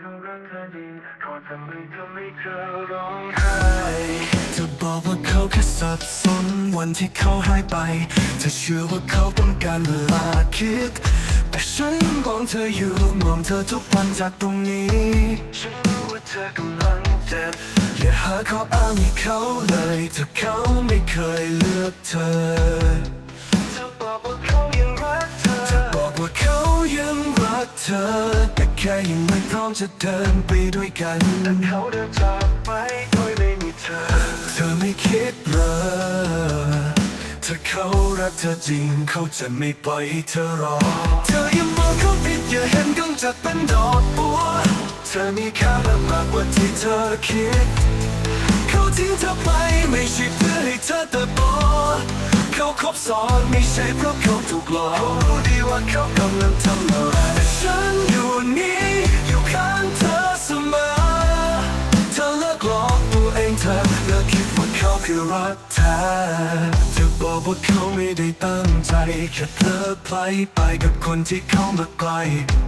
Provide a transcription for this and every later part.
เขารักเธอจริงขอทำให้ทำให้เธอร้องไห้จะบอกว่าเขาแค่สับสนวันที่เขาหายไปจะเชื่อว่าเขาต้องการเวลาคิด แต่ฉันมองเธออยู่มองเธอทุกวันจากตรงนี้ ฉันรู้ว่าเธอกำลังเจ็บอย่าหาข้ออ้างให้เขาเลยถ้าเขาไม่เคยเลือกเธอ กเธอ แต่แค่ยังไม่พร้อมจะเดินไปด้วยกันแต่เขาเดินจากไปโดยไม่มีเธอ เธอไม่คิดเหรอถ้าเขารักเธอจริงเขาจะไม่ปล่อยให้เธอรอ เธออย่ามองเขาผิดอย่าเห็นกำจัดเป็นดอกบัว เธอมีค่ามากมากกว่าที่เธอคิด เขาทิ้งเธอไปไม่ใช่เพื่อให้เธอเติบโตเขาคบซ้อนไม่ใช่เพราะเขาถูกหลอกเขารู้ดีว่าเขากำลังทำอะไร ฉันอยู่นี่อยู่ข้างเธอเสมอ เธอเลิกหลอกตัวเองเธอเลิกคิดว่าเขาคือรักแท้จะบอกว่าเขาไม่ได้ตั้งใจแค่เพลอไพลไปกับคนที่เขามาไกล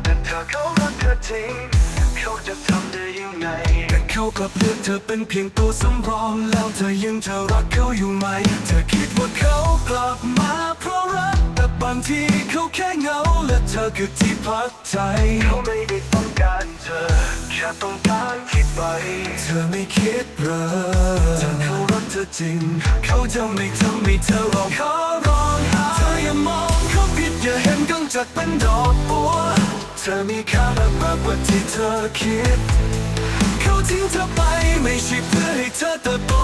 แต่ถ้าเขารักเธอจริงเขาจะทำได้ยังไงแต่เขากลับเลือกเธอเป็นเพียงตัวสำรอง แล้วเธอยังจะรักเขาอยู่ไหม เธอคิดว่าเขากลับมาเพราะรักแต่บางทีเขาแค่เหงา เธอคือที่พักใจเขาไม่ได้ต้องการเธอ แค่ต้องการคิดไป เธอไม่คิดเหรอถ้าเขารักเธอจริง เขาจะไม่ทำให้เธอร้องขอร้องไห้เธออย่ามองเขาผิดอย่าเห็นกังจัดเป็นดอกบัว เธอมีค่ามากมากกว่าที่เธอคิดเขา ทิ้งเธอไปไม่ใช่เพื่อให้เธอเติบโต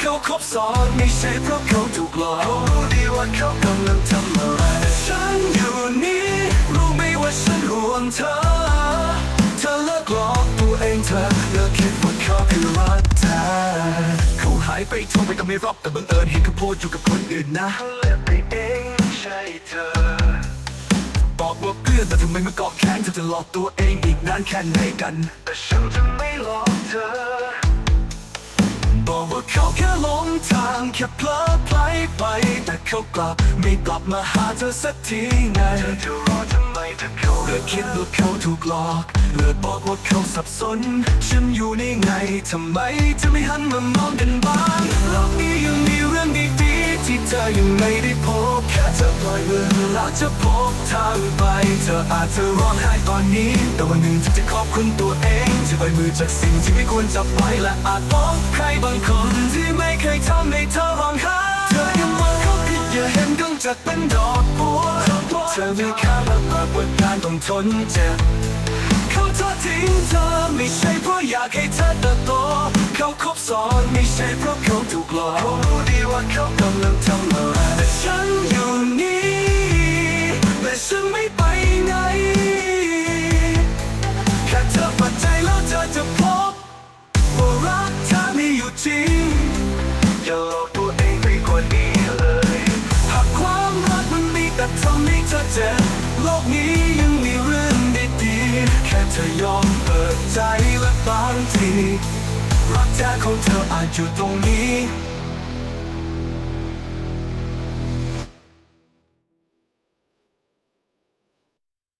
เขาคบซ้อนไม่ใช่เพราะเขาถูกหลอกเขารู้ดีว่าเขากำลังทำอะไรฉันอยู่นี่รู้ไหมว่าฉันห่วงเธอ เธอเลิกหลอกตัวเองเธอเลิกคิดว่าเขาคือรักแท้เขาหายไปโทรไปก็ไม่รับแต่บังเอิญเห็นเขาโพสอยู่กับคนอื่นนะเลือกไปเองใช่เธอ บอกว่าเพื่อนแต่ทำไมมาเกาะแขนเธอจะหลอกตัวเองอีกนานแค่ไหนกัน แต่ฉันจะไม่หลอกเธอ บอกว่าเขาแค่หลงทางแค่เพลอไพลไป แต่เขากลับไม่กลับมาหาเธอสักทีไงเธอจะรอทำไมถ้าเขาเลิกคิดว่าเขาถูกหลอกเลิกบอกว่าเขาสับสน ฉันอยู่ในไงทำไมจะไม่หันมามองกันบ้างโลกนี้ยังมี ที่เธอยังไม่ได้พบแค่เธอปล่อยมือแล้วจะพบทางไป เธออาจจะร้องไห้ตอนนี้ แต่วันหนึ่งเธอจะขอบคุณตัวเองที่ปล่อยมือจากสิ่งที่ไม่ควรจับไว้และอาจบอกใครบางคนที่ไม่เคยทำให้เธอร้องไห้เธอยังมองเขาผิดอย่าเห็นกังจัดเป็นดอกบัวเธอมีค่ามากกว่าการต้องทนเจ็บเขาทอดทิ้งเธอไม่ใช่เพราะอยากให้เธอเติบโตเขาคบซ้อนไม่ใช่เพราะเขาถู ว่าเขากำลังทำอะไรแต่ฉันอยู่นี่และฉันไม่ไปไหนแค่เธอปัดใจแล้วเธอจะพบว่ารักเธอมีอยู่จริงอย่าหลอกตัวเองไปกว่านี้เลยหากความรักมันมีแต่ทำให้เธอเจ็บโลกนี้ยังมีเรื่องดีๆแค่เธอยอมเปิดใจและบางทีรักแท้ของเธออาจอยู่ตรงนี้